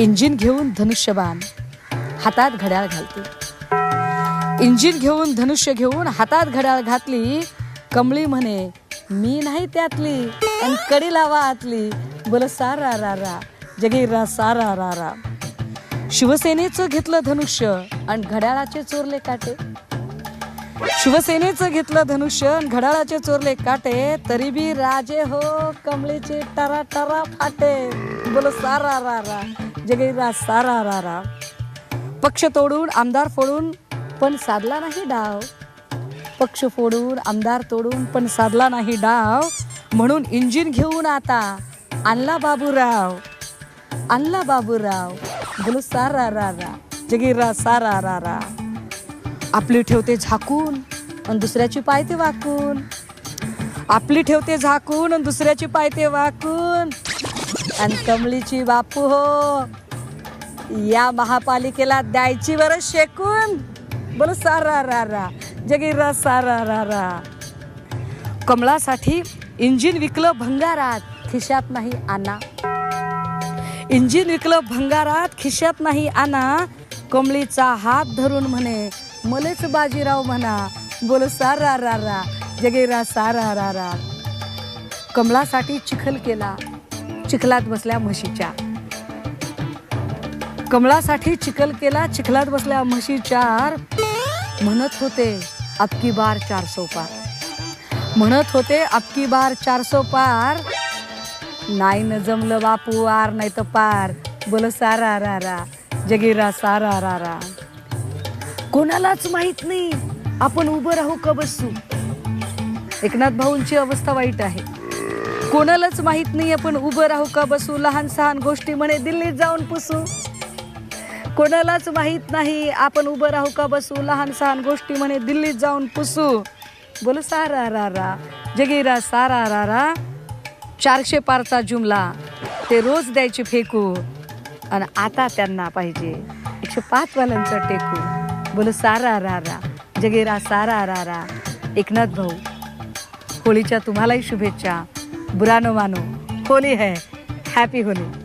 Engine घेऊन धनुष्यबाण. हातात घड्याळ घालते. इंजिन घेऊन धनुष्य घेऊन हातात घड्याळ घातली कमळी म्हणे मी नाही त्यातली आणि कडी लावा आतली. बोल सारा रा रा जगीरा सारा रा रा शिवसेनेचं घेतलं धनुष्य आणि घड्याळाचे चोरले काटे. शिवसेनेचं घेतलं धनुष्य घडाळाचे घड्याळाचे चोरले काटे तरी बी राजे हो कमळीचे टरा टरा फाटे. बोल सारा रा रा जगैरा सारा रा रा पक्ष तोडून आमदार फोडून पण साधला नाही डाव. पक्ष फोडून आमदार तोडून पण साधला नाही डाव. म्हणून इंजिन घेऊन आता आणला बाबूराव आणला बाबूराव. बोलो सारा रा रा जगीरा सारा रा रा आपली ठेवते झाकून आणि दुसऱ्याची पायते वाकून. आपली ठेवते झाकून आणि दुसऱ्याची पायते वाकून. आणि कमळीची बापू हो या महापालिकेला द्यायची बरं शेकून. बोल सारा रा रा. जगीरा सारा रा रा. कमळासाठी इंजिन विकलं भंगारात खिशात नाही आणा. इंजिन विकलं भंगारात खिशात नाही आणा. कमळीचा हात धरून म्हणे मलेच बाजीराव म्हणा बोल सारा रा रा जगेरा सारा रा रा. कमळासाठी चिखल केला चिखलात बसल्या म्हशीच्या. कमळासाठी चिखल केला चिखलात बसल्या म्हशी चार म्हणत होते अबकी बार चारसो पार. म्हणत होते अबकी बार चार सो पार. नाही न जमलं बापू आर नाही तर पार. बोल सारा रा रा. जगीरा सारा रा रा. कोणालाच माहीत नाही. आपण उभं राहू का बसू? एकनाथ भाऊंची अवस्था वाईट आहे. कोणालाच माहीत नाही आपण उभं राहू का बसू लहान सहान गोष्टी म्हणे दिल्लीत जाऊन पुसू. कोणालाच माहीत नाही आपण उभं राहू का बसू लहान सहान गोष्टी म्हणे दिल्लीत जाऊन पुसू. बोल सारा रा रा जगीरा सारा रा रा चारशे पारचा जुमला ते रोज द्यायचे फेकू. आणि आता त्यांना पाहिजे. एकशे पाच वाल्यांचा टेकू. बोल सारा रा रा. जगेरा सारा रा रा. एकनाथ भाऊ होळीच्या तुम्हालाही शुभेच्छा. बुरा मानो होली है. Happy Holy.